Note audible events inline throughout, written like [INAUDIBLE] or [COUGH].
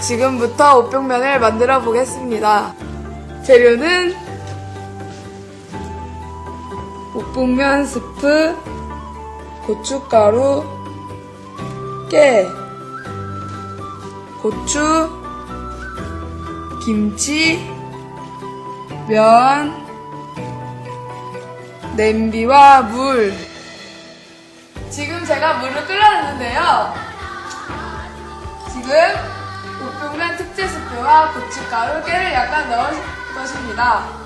지금부터 오병면을 만들어 보겠습니다. 재료는 옥분면 스프, 고춧가루, 깨, 고추, 김치, 면, 냄비와 물. 지금 제가 물을 끓여놨는데요. 지금 옥병면 특제 스프와 고춧가루, 깨를 약간 넣을 것입니다.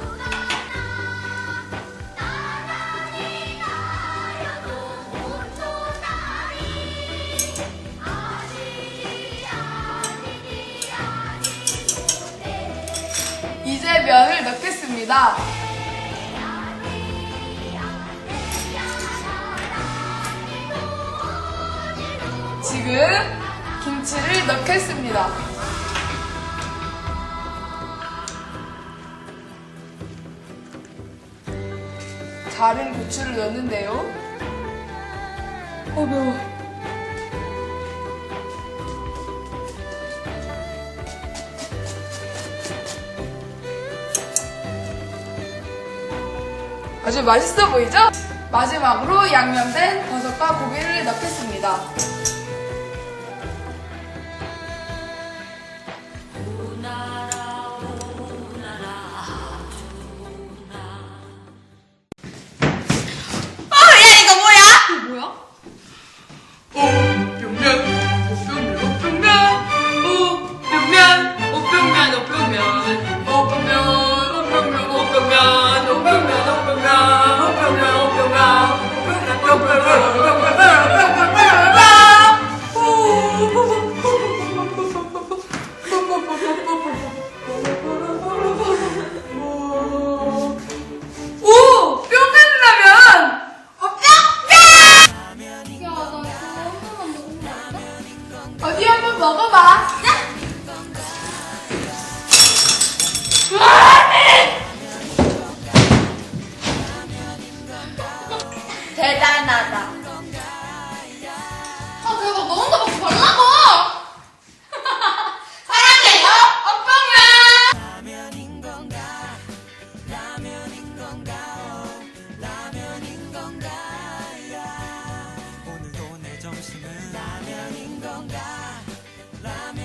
이제 면을 넣겠습니다. 지금 김치를 넣겠습니다. 자른 고추를 넣는데요. 어, 매워. 아주 맛있어 보이죠? 마지막으로 양념된 버섯과 고기를 넣겠습니다. 좀 먹어봐. 네? [LAUGHS] 대단하다. 아, 대박. 너 혼자 먹고 말라고! [LAUGHS] 사랑해요, 오빠랑! 오늘도 내 점심은 라면인 건가? La